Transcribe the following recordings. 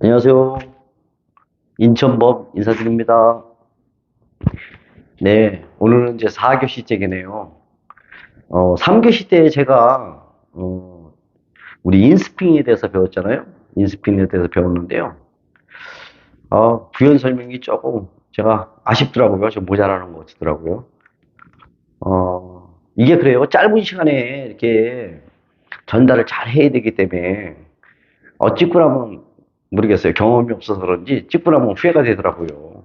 안녕하세요. 인천법 인사드립니다. 네, 오늘은 이제 4교시째겠네요. 어, 3교시 때 제가, 어, 우리 인스핑에 대해서 배웠잖아요. 인스핑에 대해서 배웠는데요. 어, 부연 설명이 조금 제가 아쉽더라고요. 좀 모자라는 것 같더라고요. 어, 이게 그래요. 짧은 시간에 이렇게 전달을 잘 해야 되기 때문에, 어, 나면 모르겠어요. 경험이 없어서 그런지 찍고 나면 후회가 되더라고요.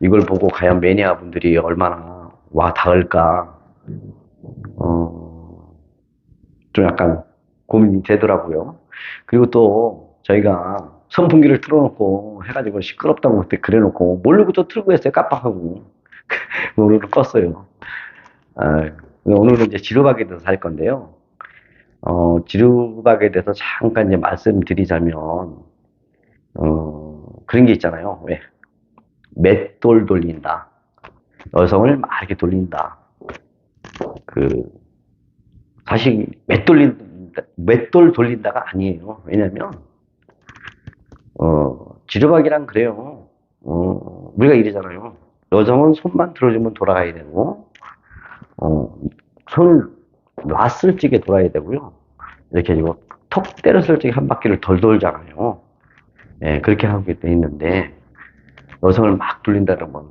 이걸 보고 과연 매니아 분들이 얼마나 와 닿을까, 어, 좀 약간 고민이 되더라고요. 그리고 또 저희가 선풍기를 틀어놓고 해가지고 시끄럽다고 그때 그래놓고 모르고 또 틀고 했어요. 깜빡하고. 오늘은 껐어요. 아, 오늘은 이제 지루박에 대해서 할 건데요. 어, 지루박에 대해서 잠깐 이제 말씀드리자면, 어, 그런 게 있잖아요. 왜? 맷돌 돌린다. 여성을 막 이렇게 돌린다. 그, 사실, 맷돌린다, 맷돌 돌린다가 아니에요. 왜냐면, 어, 지루박이란 그래요. 어, 우리가 이러잖아요. 여성은 손만 들어주면 돌아가야 되고, 어, 손을 놨을 적에 돌아야 되고요. 이렇게 해가지고 턱 때렸을 적에 한 바퀴를 덜 돌잖아요. 예, 그렇게 하고 돼 있는데, 여성을 막 돌린다 그러면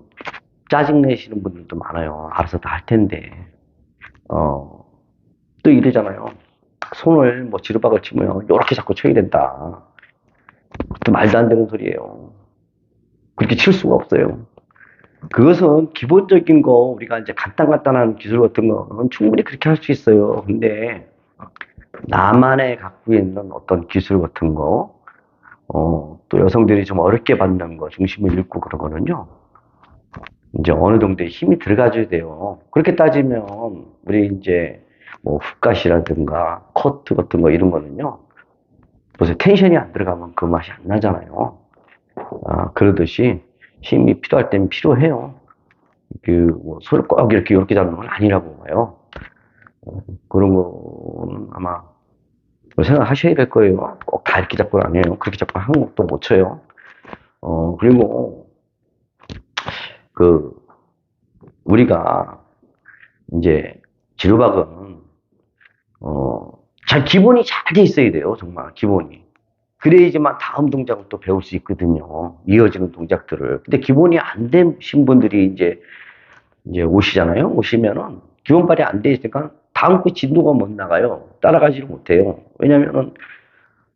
짜증 내시는 분들도 많아요. 알아서 다 할 텐데. 어, 또 이러잖아요. 손을 뭐 지르박을 치면 요렇게 자꾸 쳐야 된다. 또 말도 안 되는 소리예요. 그렇게 칠 수가 없어요. 그것은 기본적인 거, 우리가 이제 간단간단한 기술 같은 거는 충분히 그렇게 할 수 있어요. 근데, 나만의 갖고 있는 어떤 기술 같은 거, 어, 또 여성들이 좀 어렵게 받는 거, 중심을 잃고 그런 거는요, 이제 어느 정도의 힘이 들어가줘야 돼요. 그렇게 따지면, 우리 이제, 뭐, 훅갓이라든가, 커트 같은 거 이런 거는요, 보세요. 텐션이 안 들어가면 그 맛이 안 나잖아요. 아, 그러듯이 힘이 필요할 때는 필요해요. 그, 뭐, 손을 꼭 이렇게, 이렇게 잡는 건 아니라고 봐요. 어, 그런 거는 아마 생각하셔야 될 거예요. 꼭 다 이렇게 잡고 안 해요. 그렇게 잡고 한 것도 못 쳐요. 어, 그리고, 그, 우리가, 이제, 지루박은, 어, 잘, 기본이 잘 돼 있어야 돼요. 정말, 기본이. 그래야지만 다음 동작을 또 배울 수 있거든요. 이어지는 동작들을. 근데 기본이 안 되신 분들이 이제, 이제 오시잖아요. 오시면은, 기본 발이 안 돼 있으니까, 다음 거 진도가 못 나가요. 따라가지를 못해요. 왜냐면은,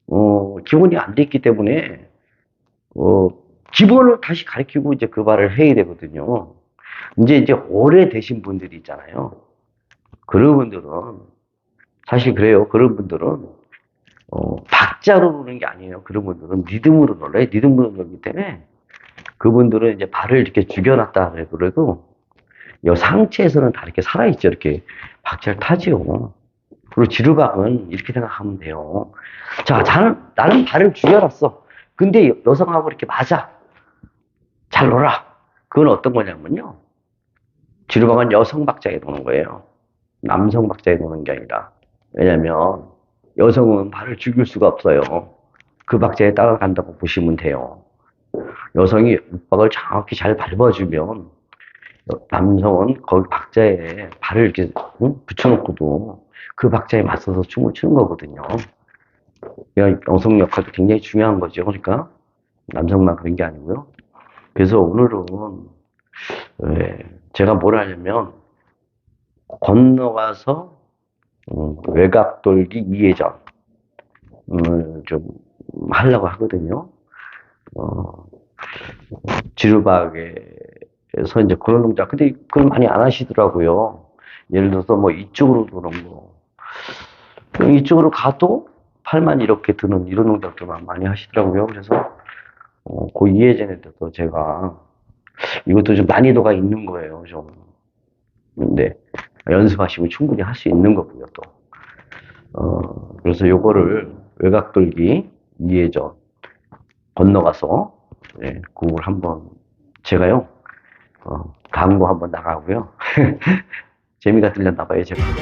어, 기본이 안 돼 있기 때문에, 어, 기본을 다시 가르치고 이제 그 발을 해야 되거든요. 이제 이제 오래 되신 분들이 있잖아요. 그런 분들은, 사실 그래요. 그런 분들은, 어, 박자로 노는 게 아니에요. 그런 분들은 리듬으로 놀아요. 리듬으로 놀기 때문에, 그분들은 이제 발을 이렇게 죽여놨다 그래도, 이 상체에서는 다 이렇게 살아있죠. 이렇게 박자를 타지요. 그리고 지루박은 이렇게 생각하면 돼요. 자, 나는, 나는 발을 죽여놨어. 근데 여성하고 이렇게 맞아. 잘 놀아. 그건 어떤 거냐면요. 지루박은 여성 박자에 노는 거예요. 남성 박자에 노는 게 아니라. 왜냐면 여성은 발을 죽일 수가 없어요. 그 박자에 따라간다고 보시면 돼요. 여성이 박을 정확히 잘 밟아주면 남성은 거기 박자에 발을 이렇게 응? 붙여놓고도 그 박자에 맞서서 춤을 추는 거거든요. 여성 역할도 굉장히 중요한 거죠. 그러니까 남성만 그런 게 아니고요. 그래서 오늘은 예, 제가 뭘 하냐면 건너가서 음, 외곽 돌기 이해전 음, 좀 하려고 하거든요. 어, 지루박에서 이제 그런 동작. 근데 그걸 많이 안 하시더라고요. 예를 들어서 뭐 이쪽으로 도는 거. 이쪽으로 가도 팔만 이렇게 드는 이런 동작들만 많이 하시더라고요. 그래서 어, 그 이해전에 대해서 제가 이것도 좀 난이도가 있는 거예요. 좀. 근데 연습하시면 충분히 할 수 있는 거고요. 또. 어, 그래서 요거를 외곽 돌기 이해전 건너가서 예, 그걸 한번 제가요 어, 광고 한번 나가고요. 재미가 들렸나 봐요, 제가.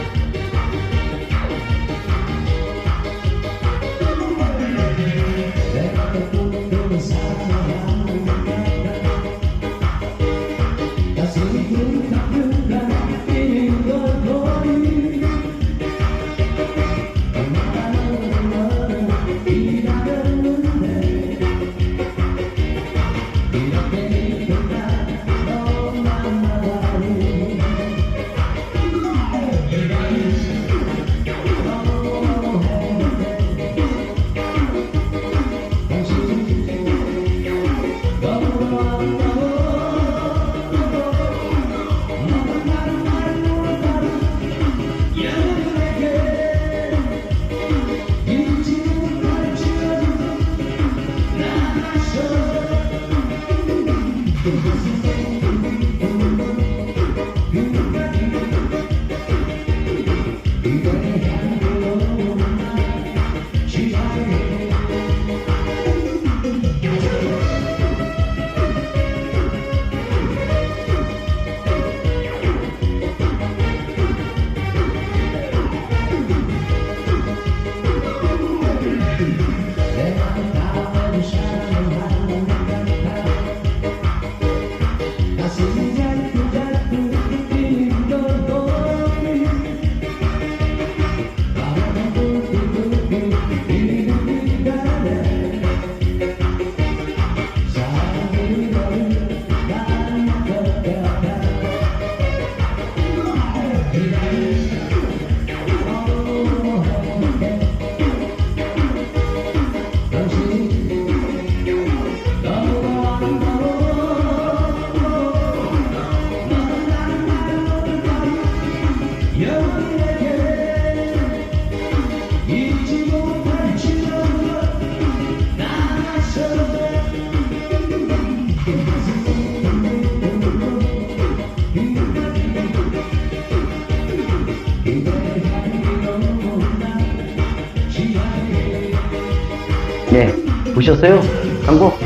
보셨어요? 한국?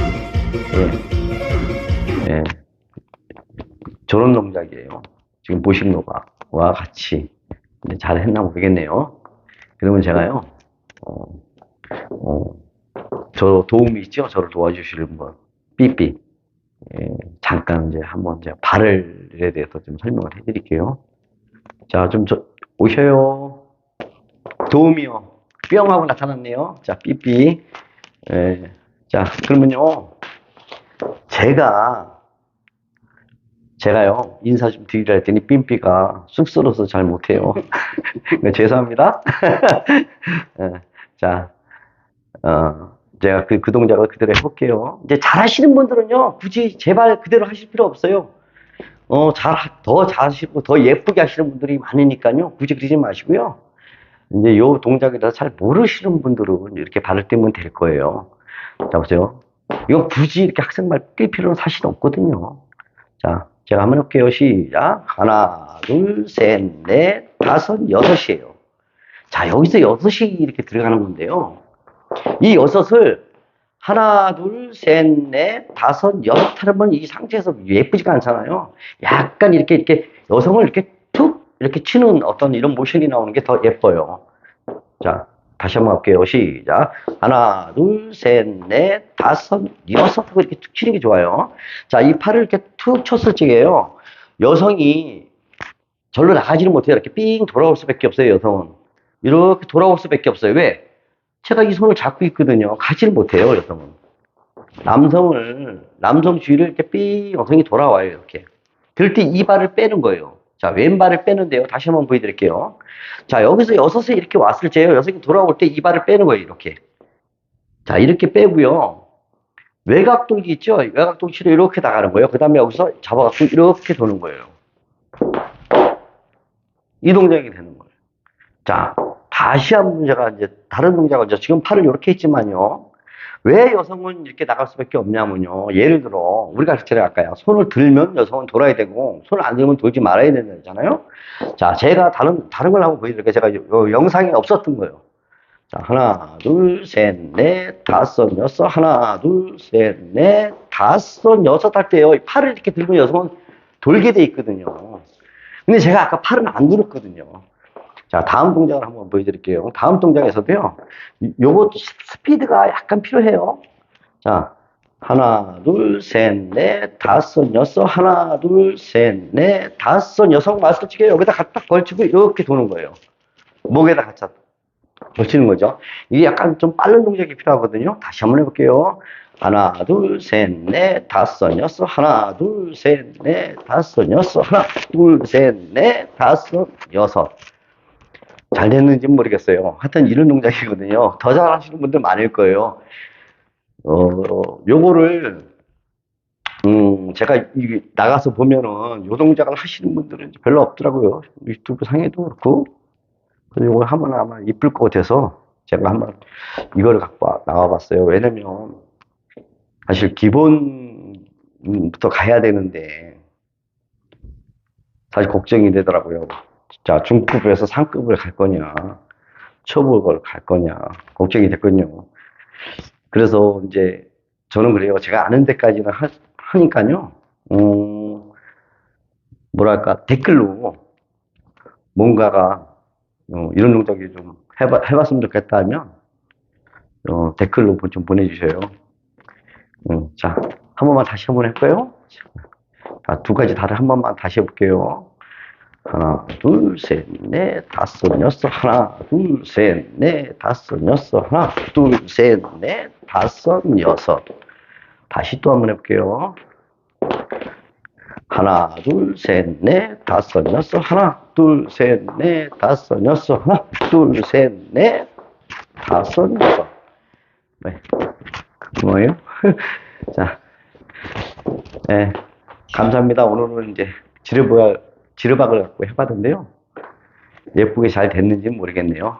예. 예. 저런 동작이에요. 지금 보신 거와 같이. 근데 잘 했나 모르겠네요. 그러면 제가요, 어, 어, 저 도움이 있죠? 저를 도와주시는 분. 삐삐. 예, 잠깐 이제 한번 제가 발을에 대해서 좀 설명을 해드릴게요. 자, 좀 저, 오셔요. 도움이요. 뿅 하고 나타났네요. 자, 삐삐. 예, 자, 그러면요. 제가, 제가요, 인사 좀 드리려 했더니 삐삐가 쑥스러워서 잘 못해요. 네, 죄송합니다. 예, 자, 어, 제가 그, 그 동작을 그대로 해볼게요. 이제 잘 하시는 분들은요, 굳이 제발 그대로 하실 필요 없어요. 어, 잘, 더 잘하시고, 더 예쁘게 하시는 분들이 많으니까요. 굳이 그러지 마시고요. 이제 요 동작에 대해서 잘 모르시는 분들은 이렇게 발을 떼면 될 거예요. 자, 보세요. 이거 굳이 이렇게 학생말 뛸 필요는 사실 없거든요. 자, 제가 한번 해볼게요. 시작. 하나, 둘, 셋, 넷, 다섯, 여섯이에요. 자, 여기서 여섯이 이렇게 들어가는 건데요. 이 여섯을 하나, 둘, 셋, 넷, 다섯, 여섯 하면 이 상태에서 예쁘지가 않잖아요. 약간 이렇게, 이렇게 여성을 이렇게 툭 이렇게 치는 어떤 이런 모션이 나오는 게 더 예뻐요. 자, 다시 한번 할게요. 시작. 하나, 둘, 셋, 넷, 다섯, 여섯 하고 이렇게 툭 치는 게 좋아요. 자, 이 팔을 이렇게 툭 쳤을 적에요. 여성이 절로 나가지를 못해요. 이렇게 삥 돌아올 수밖에 없어요, 여성은. 이렇게 돌아올 수밖에 없어요. 왜? 제가 이 손을 잡고 있거든요. 가지를 못해요, 여성은. 남성을, 남성 주위를 이렇게 삥 여성이 돌아와요, 이렇게. 그럴 때 이 발을 빼는 거예요. 자, 왼발을 빼는데요. 다시 한번 보여드릴게요. 자, 여기서 여섯에 이렇게 왔을 때요. 여섯이 돌아올 때 이 발을 빼는 거예요, 이렇게. 자, 이렇게 빼고요. 외곽돌기 있죠? 외곽돌기로 이렇게 나가는 거예요. 그 다음에 여기서 잡아갖고 이렇게 도는 거예요. 이 동작이 되는 거예요. 자, 다시 한번 제가 이제 다른 동작을 이제 지금 팔을 이렇게 했지만요. 왜 여성은 이렇게 나갈 수밖에 없냐면요. 예를 들어, 우리가 그랬잖아요, 아까요. 손을 들면 여성은 돌아야 되고, 손을 안 들면 돌지 말아야 된다잖아요. 자, 제가 다른, 다른 걸 한번 보여드릴게요. 제가 요 영상에 없었던 거예요. 자, 하나, 둘, 셋, 넷, 다섯, 여섯, 하나, 둘, 셋, 넷, 다섯, 여섯 할 때요. 이 팔을 이렇게 들면 여성은 돌게 돼 있거든요. 근데 제가 아까 팔은 안 들었거든요. 자, 다음 동작을 한번 보여드릴게요. 다음 동작에서도요, 이- 요거 스피드가 약간 필요해요. 자, 하나, 둘, 셋, 넷, 다섯, 여섯, 하나, 둘, 셋, 넷, 다섯, 여섯 마스터치게 여기다 갖다 걸치고 이렇게 도는 거예요. 목에다 갖다 걸치는 거죠. 이게 약간 좀 빠른 동작이 필요하거든요. 다시 한번 해볼게요. 하나, 둘, 셋, 넷, 다섯, 여섯, 하나, 둘, 셋, 넷, 다섯, 여섯, 하나, 둘, 셋, 넷, 다섯, 여섯. 잘 됐는지 모르겠어요. 하여튼 이런 동작이거든요. 더 잘하시는 분들 많을 거예요. 어, 요거를, 음, 제가 이 나가서 보면은 요 동작을 하시는 분들은 별로 없더라고요. 유튜브 상에도 그렇고. 그래서 요걸 하면 아마 이쁠 것 같아서 제가 한번 이거를 갖고 와- 나와봤어요. 왜냐면 사실 기본 중급부터 가야 되는데, 사실 걱정이 되더라고요. 자, 중급에서 상급을 갈 거냐, 초급을 갈 거냐, 걱정이 됐거든요. 그래서 이제 저는 그래요. 제가 아는 데까지는 하, 하니까요. 음, 뭐랄까, 댓글로 뭔가가 어, 이런 정도기 좀 해봐, 해봤으면 좋겠다 하면 어, 댓글로 좀 보내주셔요. 음, 자, 한 번만 다시 한 번 할까요? 자, 두 가지 다를 한 번만 다시 해볼게요. 하나, 둘, 셋, 넷, 다섯, 여섯, 하나, 둘, 셋, 넷, 다섯, 여섯, 하나, 둘, 셋, 넷, 다섯, 여섯. 다시 또 한번 해볼게요. 하나, 둘, 셋, 넷, 다섯, 여섯, 하나, 둘, 셋, 넷, 다섯, 여섯, 하나, 둘, 셋, 넷, 다섯, 여섯. 네. 뭐예요? 자, 네. 감사합니다. 오늘은 이제 지르바, 지르박을 갖고 해봤는데요. 예쁘게 잘 됐는지 모르겠네요.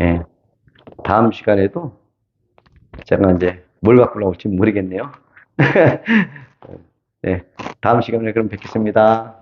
예. 다음 시간에도 제가 이제 뭘 갖고 나올지 모르겠네요. 네. 다음 시간에 그럼 뵙겠습니다.